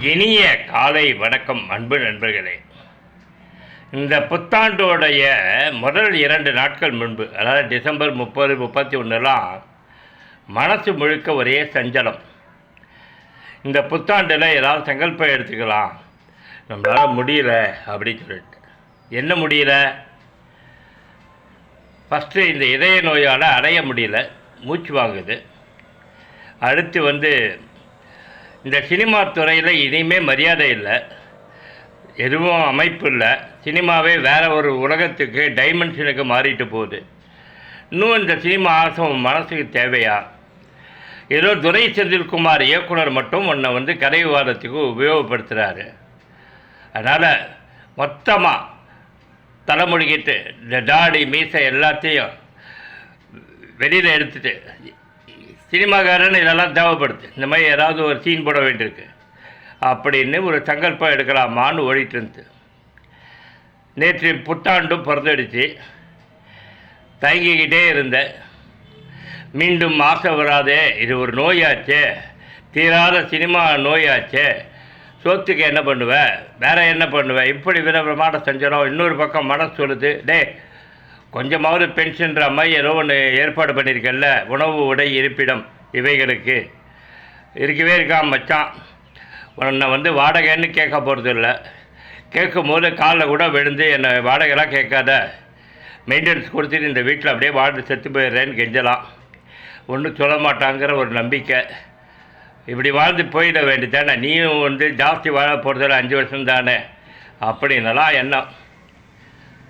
இனிய காலை வணக்கம் அன்பு நண்பர்களே. இந்த புத்தாண்டோடைய முதல் இரண்டு நாட்கள் முன்பு அதாவது டிசம்பர் முப்பது முப்பத்தி ஒன்றுலாம் மனசு முழுக்க ஒரே சஞ்சலம். இந்த புத்தாண்டில் ஏதாவது சங்கல்பம் எடுத்துக்கலாம். நம்மளால் முடியல அப்படின்னு சொல்லிட்டு. என்ன முடியல? ஃபஸ்ட்டு இந்த இதய நோயால் அடைய முடியல. மூச்சு வாங்குது. அடுத்து வந்து இந்த சினிமா துறையில் இனிமே மரியாதை இல்லை. எதுவும் அமைப்பு இல்லை. சினிமாவே வேற ஒரு உலகத்துக்கு டைமென்ஷனுக்கு மாறிட்டு போகுது. இன்னும் இந்த சினிமா ஆசம் மனசுக்கு தேவையா? ஏதோ துரை செந்தில்குமார் இயக்குனர் மட்டும் உன்னை வந்து கதை விவாதத்துக்கு உபயோகப்படுத்துகிறாரு அதனால் மொத்தமாக தலைமுடிக்கிட்டு இந்த தாடி மீசை எல்லாத்தையும் வெளியில் எடுத்துட்டு சினிமாக்காரன் இதெல்லாம் தேவைப்படுது. இந்த மாதிரி ஏதாவது ஒரு சீன் போட வேண்டியிருக்கு. அப்படின்னு ஒரு சங்கல்பம் எடுக்கலாமான்னு ஓடிட்டு இருந்து. நேற்று புத்தாண்டும் பிறந்தடிச்சு. தயங்கிக்கிட்டே இருந்தேன் மீண்டும் ஆசை வராதே இது ஒரு நோயாச்சே. தீராத சினிமா நோயாச்சே. சோத்துக்கு என்ன பண்ணுவேன் வேற என்ன பண்ணுவேன் இப்படி விதவிதமான செஞ்சிடும் இன்னொரு பக்கம் மனசு சொல்லுது டே கொஞ்சமாவது பென்ஷன்ற மாதிரி ஏதோ ஒன்று ஏற்பாடு பண்ணியிருக்கல்ல உணவு உடை இருப்பிடம் இவைகளுக்கு. இருக்கவே இருக்கான் மச்சான். உன்னை வந்து வாடகைன்னு கேட்க போகிறது இல்லை. கேட்கும் போது காலில் கூட விழுந்து என்னை வாடகைலாம் கேட்காத. மெயின்டெனன்ஸ் கொடுத்துட்டு இந்த வீட்டில் அப்படியே வாழ்ந்து செத்து போயிடுறேன்னு கெஞ்சலாம். ஒன்றும் சொல்ல மாட்டாங்கிற ஒரு நம்பிக்கை. இப்படி வாழ்ந்து போயிட வேண்டியதானே நீயும் வந்து ஜாஸ்தி வாழ போகிறதில்ல அஞ்சு வருஷம் தானே அப்படின்னலாம் எண்ணம்.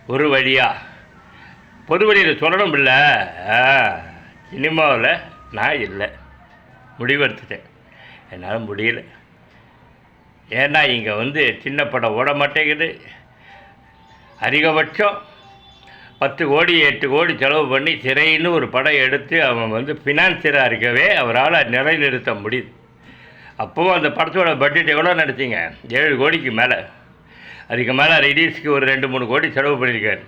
ஒரு வழியாக பொதுவெளியில் சொல்லணும் இல்லை. சினிமாவில் நான் இல்லை. முடிவெடுத்துட்டேன் என்னால் முடியல. ஏன்னா இங்கே வந்து சின்ன படம் ஓட மாட்டேங்குது. அதிகபட்சம் பத்து கோடி எட்டு கோடி செலவு பண்ணி சிறைன்னு ஒரு படம் எடுத்து அவன் வந்து ஃபினான்சியராக இருக்கவே அவரால் நிலைநிறுத்த முடியுது. அப்போவும் அந்த படத்தோட பட்ஜெட் எவ்வளோ நினச்சிங்க? ஏழு கோடிக்கு மேலே. அதுக்கு மேலே ரிலீஸ்க்கு ஒரு ரெண்டு மூணு கோடி செலவு பண்ணியிருக்காரு.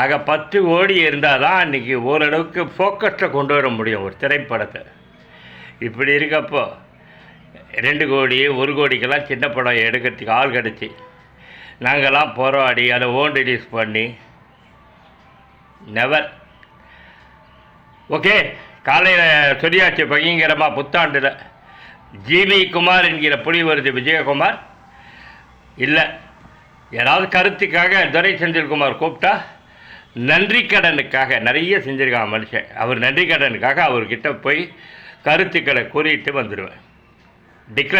ஆக பத்து கோடி இருந்தால் தான் இன்றைக்கி ஓரளவுக்கு ஃபோக்கஸில் கொண்டு வர முடியும் ஒரு திரைப்படத்தை. இப்படி இருக்கப்போ ரெண்டு கோடி ஒரு கோடிக்கெல்லாம் சின்ன படம் எடுக்கிறதுக்கு ஆள் கிடச்சி. நாங்கள்லாம் போராடி அதை ஓன் ரிலீஸ் பண்ணி நெவர் ஓகே காலையில் சொல்லியாச்சு பயங்கரமாக புத்தாண்டில். ஜிவி குமார் என்கிற புலி வருது விஜயகுமார். இல்லை ஏதாவது கருத்துக்காக துரை செந்தில்குமார் கூப்பிட்டா நன்றி கடனுக்காக நிறைய செஞ்சுருக்கான் மனுஷன். அவர் நன்றி கடனுக்காக அவர்கிட்ட போய் கருத்துக்களை கூறிட்டு வந்துடுவேன் டிக்ளேர்